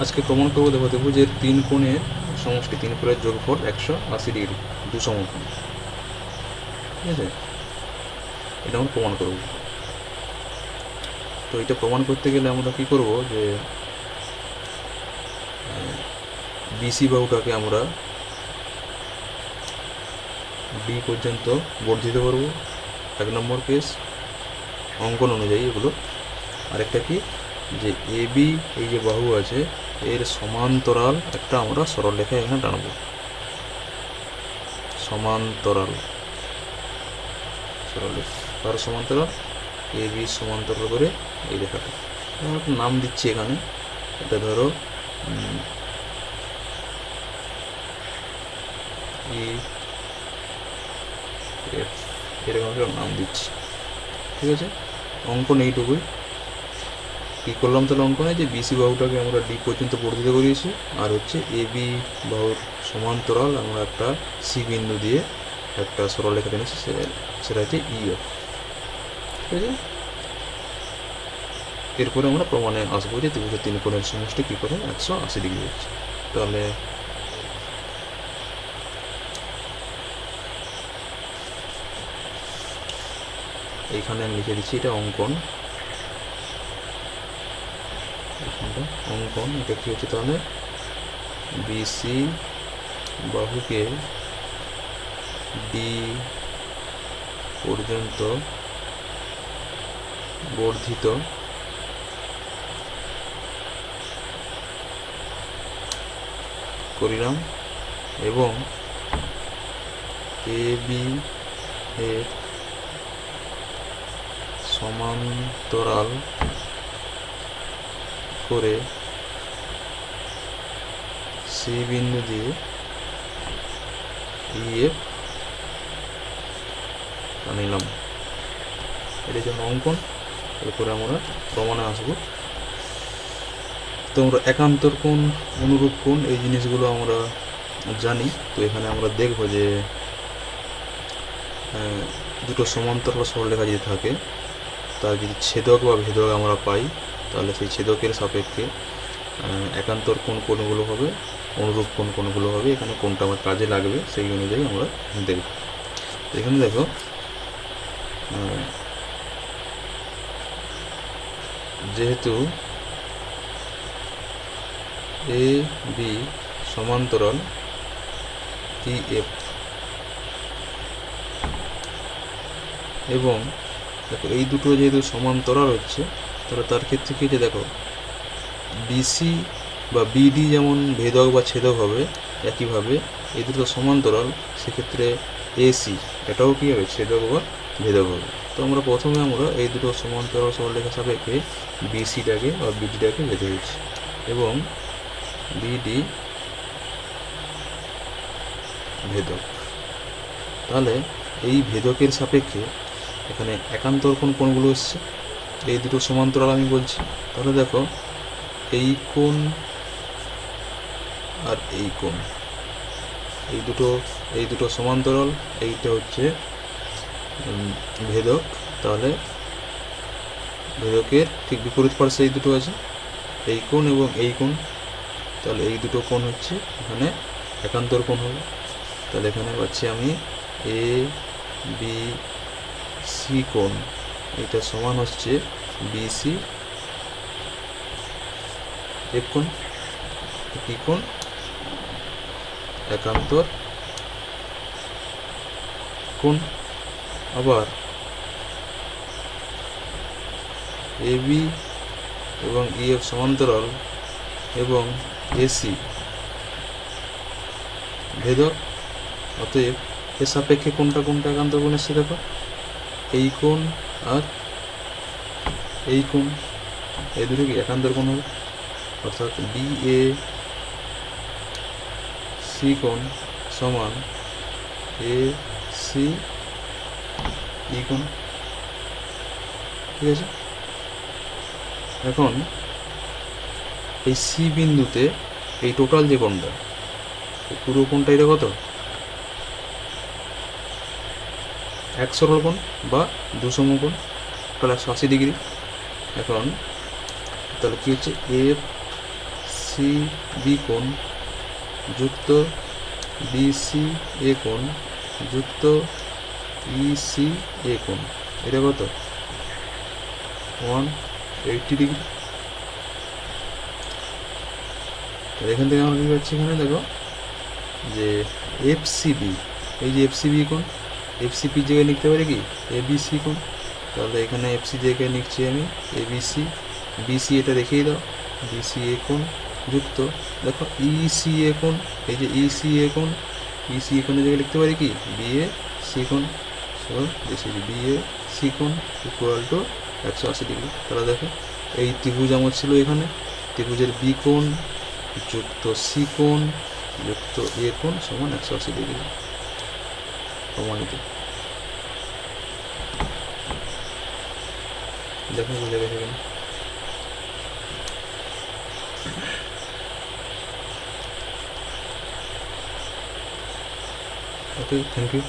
আজকে প্রমাণ করব, দেখো, দেখব যে তিন কোণের সমষ্টি, তিন কোণের যোগফল একশো আশি ডিগ্রি, দু সমকোণ। ঠিক আছে? এটা আমরা প্রমাণ করব। তো এটা প্রমাণ করতে গেলে আমরা কি করব যে বিসি বাহুটাকে আমরা ডি পর্যন্ত বর্ধিত করব, এক নম্বর কেস অঙ্কন অনুযায়ী এগুলো। আরেকটা কি? যে এ বি এই যে বাহু আছে এর সমান্তরাল একটা আমরা সরল রেখা এখানে টানবো। সমান্তরাল। সরল রেখা তার সমান্তরাল? এ, বি সমান্তরাল করে এই রেখাটা নাম দিচ্ছি এখানে। এটা ধরো এরকম একটা নাম দিচ্ছি। ঠিক আছে? অঙ্কন এইটুকুই। কী করলাম তাহলে অঙ্কনে যে বিসি বাহুটাকে আমরা ডি পর্যন্ত বর্ধিত করিয়েছি, আর হচ্ছে এ বি বাহুর সমান্তরাল আমরা একটা সি বিন্দু দিয়ে একটা সরলরেখা টেনেছি, সে- সেটা হচ্ছে ইএফ ঠিক আছে? এরপরে আমরা প্রমাণে আসব যে ত্রিভুজের তিন কোণের সমষ্টি কী করে? একশো আশি ডিগ্রি হচ্ছে। তাহলে এইখানে আমি লিখে দিচ্ছি এটা অঙ্কন অঙ্কন কি হচ্ছে তাহলে? বিসি বাহুকে ডি পর্যন্ত বর্ধিত করিলাম এবং এ বি এর সমান্তরাল করে সি বিন্দু দিয়ে ইএফ নিলাম। এটা যেমন অঙ্কন এরপরে আমরা প্রমাণে আসব। তো আমরা একান্তর কোণ, অনুরূপ কোণ, এই জিনিসগুলো আমরা জানি। তো এখানে আমরা দেখব যে দুটো সমান্তরাল সরলরেখা যদি থাকে, তার যদি ছেদক বা ভেদক আমরা পাই। তাহলে সেই ছেদকের সাপেক্ষে একান্তর কোন কোনগুলো হবে, অনুরূপ কোন কোনগুলো হবে, এখানে কোনটা আমার কাজে লাগবে, সেই অনুযায়ী আমরা দেখব। এখানে দেখো যেহেতু এ, বি সমান্তরাল, টি, এফ, এবং দেখো এই দুটো যেহেতু সমান্তরাল হচ্ছে তাহলে তার ক্ষেত্রে কি হচ্ছে দেখো বিসি বা বিডি যেমন ভেদক বা ছেদক হবে একইভাবে এই দুটো সমান্তরাল, সেক্ষেত্রে এসি এটাও কি হবে? ছেদক বা ভেদক হবে। তো আমরা প্রথমে আমরা এই দুটো সমান্তরাল সরলরেখা সাপেক্ষে বিসিটাকে বা বিডিটাকে বেঁধে দিচ্ছি। এবং বিডি ভেদক। তাহলে এই ভেদকের সাপেক্ষে এখানে একান্তর কোন কোণগুলো এসছে? এই দুটো সমান্তরাল আমি বলছি। তাহলে দেখো, এই কোণ আর এই কোণ। এই দুটো এই দুটো সমান্তরাল, এইটা হচ্ছে ভেদক। তাহলে ভেদকের ঠিক বিপরীত পার্শ্বে এই দুটো আছে, এই কোণ এবং এই কোণ। তাহলে এই দুটো কোণ হচ্ছে এখানে একান্তর কোণ হবে। তাহলে এখানে পাচ্ছি আমি এ বি সি কোণ। এটা সমান হচ্ছে বিসি এফ কোণ কি কোণ, একান্তর কোণ। আবার এ বি এবং ইএফ সমান্তরাল এবং এসি ভেদক অতএব এর সাপেক্ষে কোনটা কোনটা একান্তর কোণ এসছে দেখো? এই কোণ আর এই কোণ, এই দুটো কি একান্তর কোণ হবে। অর্থাৎ বি এ সি কোণ সমান এ সি ই কোণ। ঠিক আছে? এখন এই সি বিন্দুতে এই টোটাল যে এই পুরো কোণটা এটা কত এক সরল কোণ বা দুসম কোণ তাহলে একশো আশি ডিগ্রি। এখন তাহলে কী হচ্ছে? এফ সি সি বি কোণ যুক্ত বিসি এ কোণ যুক্ত ইসি এ কোণ। এটা কত? ওয়ান এইটটি ডিগ্রি আর এখান থেকে আমরা কী পাচ্ছি এখানে? দেখো, যে এফ এফসিবি এই যে এফ এফসিবি কোণ এফসিপি জায়গায় লিখতে পারি কি? এবিসি কোণ তাহলে এখানে এফসি জায়গায় লিখছি আমি। এবিসি বিসি এটা দেখিয়ে দাও। বিসি এ কোণ যুক্ত। দেখো ইসি এ কোণ এই যে ইসি এ কোণ ইসি এ কোণের জায়গায় লিখতে পারি কি? বিএ সি কোণ so this is BA C কোণ ইকুয়াল টু একশো আশি ডিগ্রি তাহলে দেখো, এই ত্রিভুজ আমার ছিল এখানে। ত্রিভুজের বি কোণ যুক্ত সি কোণ যুক্ত এ কোণ সমান একশো আশি ডিগ্রি প্রমাণিত। দেখুন বুঝে গেছে কিনা ওকে থ্যাংক ইউ